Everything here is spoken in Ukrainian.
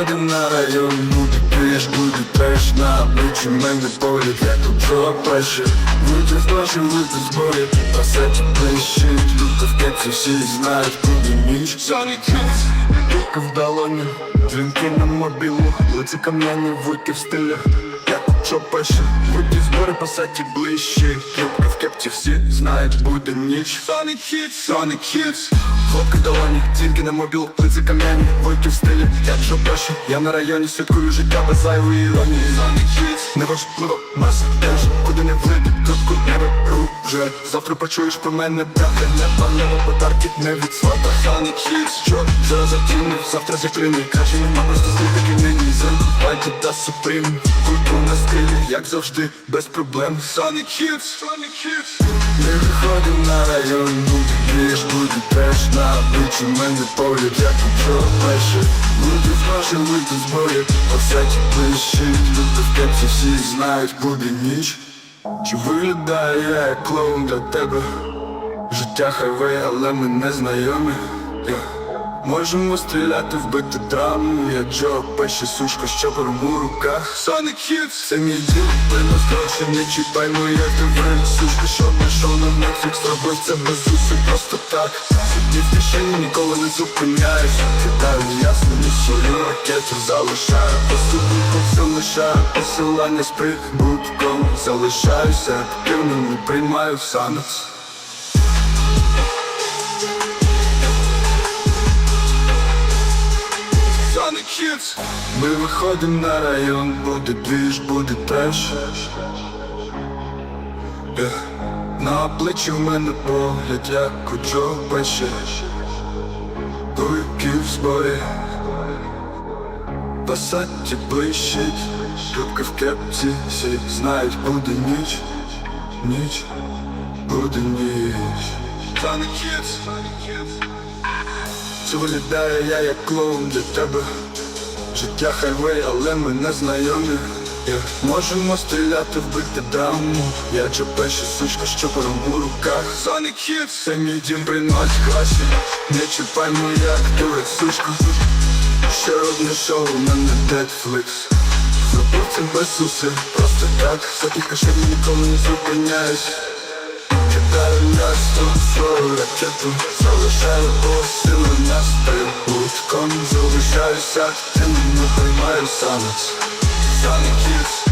виходимо на район, буде піш, буде треш На обличчі мене погляд, як у Джо Пеші Вийти з ночі, вийти з бою На сеті блищить, люди в кепці всі знають, буде ніч. Sonic Kids. Рука в долоні, дзвінки на мобілу Лиці кам'яні, вуйки в стилях. Як у Джо Пеші Вийти з бою, по сеті блищить Рука в кепці всі знають, буде ніч Sonic Hits, Sonic Hits. Хлопки долоні, тільки на мобіл, лиці кам'яні, вуйки в стилі, я Джо Пеші Я на районі святкую життя без зайвої іронії Sonic Hits. Неважливо, нас теж, беру Завтра почуєш про мене, брате, не палево подарки, не від свата Sonic Kids, що? За затіни, завтра закрини Каже, нема просто такий нині Забувайте да суприм, культура на стилі, як завжди, без проблем. Sonic Kids Ми виходимо на район, буде двіж, буде треш На обличчі. Мене погляд, як Джо Пеші Люди вперше вийти з бою, посеті блищить. Люди в кепці всі знають, буде ніч Чи виглядає я як клоун для тебе? Життя хайвей, але ми не знайомі. Можемо стріляти, вбити драму Я Джо, пеші сушка, що у руках Sonic Hits! Це мій діл, принос гроші, не чіпай моє ТВ. Сушка, що знайшов на Netflix, робив це без зусиль, просто так. Сидів в кишені, ніколи не зупиняюсь. Кидаю ясно, ні свою ракету залишаю. По все лишаю, посилання з прибутком. Залишаюся активним, не приймаю Kids Ми виходимо на район, буде двіж, буде треш. Ех, На обличчі в мене погляд, як Джо Пеші. Дуйки в зборі Пасаті блищить Любка в кепці, всі знають, буде ніч. Ніч, буде ніч. Kids Sonic Kids чи виглядаю я як клоун для тебе. Життя хайвей, але ми не знайомі. Можемо стріляти, вбити драму. Я чепеші сучка, що у руках. Sonic Hits Це мій дім приносить гроші. Не чіпай моя актура, сучку Ще одне шоу на Netflix. Забув це без зусиль, просто так. За кілька шагів ніколи не зупиняюсь. Кидаю м'ясо, свою ракету Залишаю посили на стрибутком Залишаюся, тим не приймаю санець Kids